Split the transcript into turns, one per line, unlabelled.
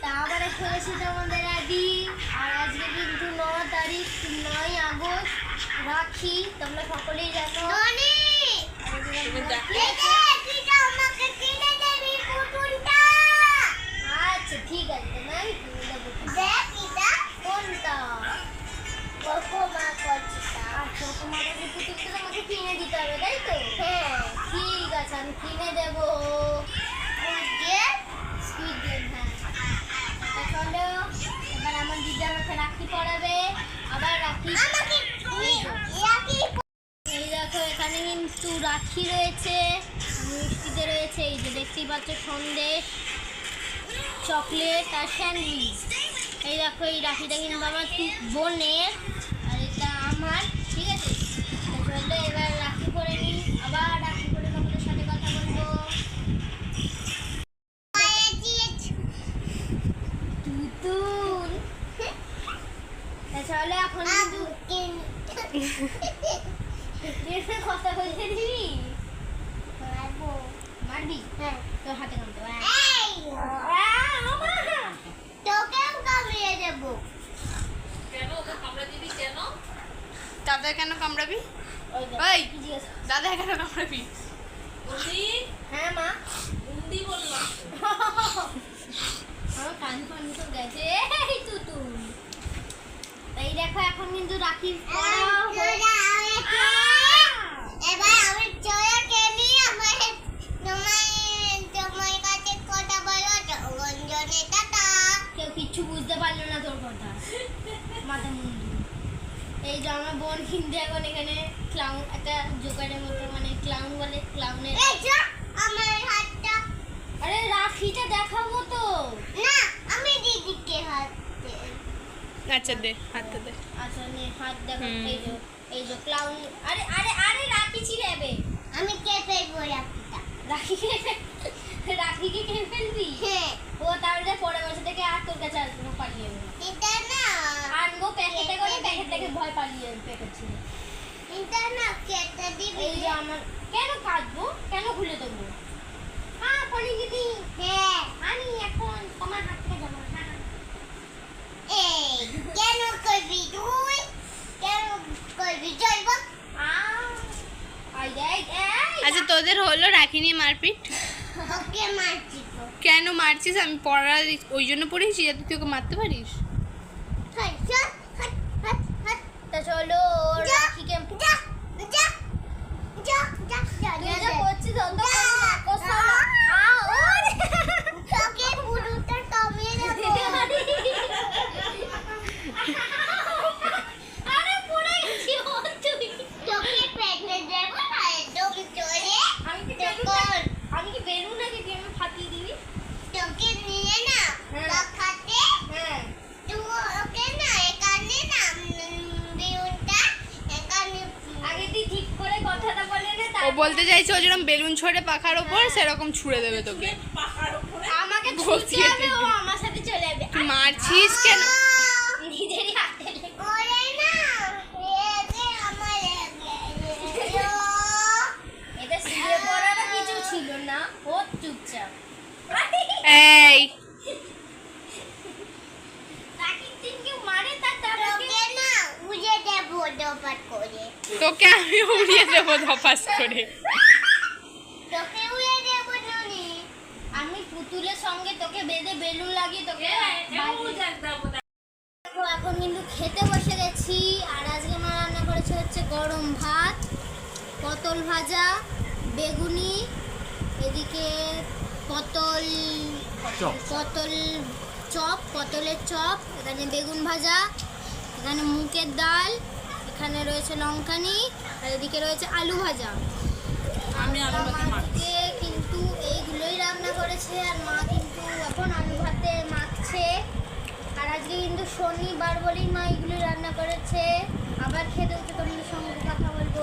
তা আবার চলেছে তোমাদের আদি। আর আজকে কিন্তু ন তারিখ নয় আগস্ট। রাখি তোমরা সকলেই জানো। আচ্ছা ঠিক আছে না আমি কিনে দেবো। কোনটা? আচ্ছা পুতুলটা তোমাকে কিনে দিতে হবে তাই তো? হ্যাঁ। ঠিক আছে আমি কিনে দেবো। আমাকে রাখি পড়াবে আবার রাখি এই দেখো এখানে কিন্তু রাখি রয়েছে মিষ্টিতে রয়েছে এই যে দেখতেই পাচ্ছ সন্দেশ চকলেট আর স্যান্ডউইচ। এই দেখো এই রাখিটা কিন্তু আমার বোনের আর এটা আমার ঠিক আছে? চলো এবার রাখি পরে নিই আবার রাখি পরে তোমাদের সাথে কথা বলব। তুতুন তা চলো এখন কথা বলতে দিবি মারবি। হ্যাঁ। তোর হাতে কামতে তোকেও কামড়িয়ে দেবো।
কেন? ওকে কামড়া দিবি কেন?
দাদা কেন কামড়াবি?
ওই
দাদা কেন কামড়াবি?
হ্যাঁ মা
বুদ্ধি বললাম
আমার কান ফান তো গেছে এই তুতুন তাই দেখো এখন কিন্তু রাখি পড়া হয়ে-
এবার আমি চলে কেনি আমার তোমার তোমার কাছে কথা বলো রঞ্জনে টাটা
কেউ কিচ্ছু বুঝতে পারল না তোর কথা। মাথা মুন্ডু। এই যে আমার বোন কিন্তু এখন এখানে ক্লাউন একটা জোকারের মতো মানে ক্লাউন বলে ক্লাউনের
আমার হাতটা।
আরে রাখিটা দেখাবো তো।
না আমি দিদিকে হাত।
আচ্ছা দে হাতটা দে।
আচ্ছা নে হাত দেখো। এই যে এই যে ক্লাউন আরে আরে আরে রাখি ছিড়াবে
আমি কে রাখিটা
রাখিকে রাখিকে কে ফেলবি
হ্যাঁ
ও তাহলে পরের বছর থেকে আর তোর কাছে আসব পালিয়ে যাবে
এটা না
আনব প্যাকেটে করে প্যাকেট থেকে ভয়
না
যে আমার কেন কেন দেবো হ্যাঁ পরে যদি
হ্যাঁ
আমি এখন হ্যাঁ
কেন
আচ্ছা তোদের হলো রাখিনি মারপিট? কেন মারছিস? আমি পড়া ওই জন্য পড়েছি যাতে তুই ওকে মারতে পারিস।
তা চলো। রাখিকে
যা যা যা যা যা
তুই
যা
যা করছিস অন্ত
যা।
কষ্ট আ ওরে
তোকে পুরোটা কমিয়ে দেবো
আরে পড়ে গেছি ও তুই
তোকে পেটে দেবো না একদম চলে
আমি কি
দেখুন।
বেলুন আমি কি বেলুন নাকি তুই আমি ফাটিয়ে দিবি
তোকে নিয়ে না
হ্যাঁ।
লখাতে
হ্যাঁ
তুই ওকে না এখানে না বিউনটা এখানে
আগে তুই ঠিক করে কথাটা বলে নে
ও
তারপর
বলতে চাইছে ও যেরকম বেলুন ছড়ে পাখার ওপর সেরকম ছুঁড়ে দেবে তোকে।
আমাকে আমার সাথে চলে যাবে।
মারছিস কেন
নিজেরই হাতে লেগে।
ওরে না এতে আমার এলো
এটা শুয়ে পড়ারও কিছু ছিল না ও চুপচাপ
এই
তাকে তিন কেউ মারে তার তারপরে
তোকে না উড়ে দেবো দোপাট করে
তোকে আমি উড়িয়ে দেবো ধপাস করে।
তোকে উড়ে দেবো নুনি
আমি পুতুলের সঙ্গে তোকে বেঁধে বেলুন লাগিয়ে তোকে এখন কিন্তু খেতে বসে গেছি। আর আজকে মা রান্না করেছে হচ্ছে গরম ভাত পটল ভাজা বেগুনি এদিকে পটল পটল চপ পটলের চপ এখানে বেগুন ভাজা এখানে মুগের ডাল এখানে রয়েছে লঙ্কানি আর এদিকে রয়েছে আলু ভাজা।
আমি আলু
ভাজা কিন্তু এইগুলোই রান্না করেছে আর মা কিন্তু এখন আলু ভাতে মাখছে। আর আজকে কিন্তু শনিবার বলেই মা এইগুলোই রান্না করেছে। আবার খেতে উঠে তোমাদের সঙ্গে কথা বলব।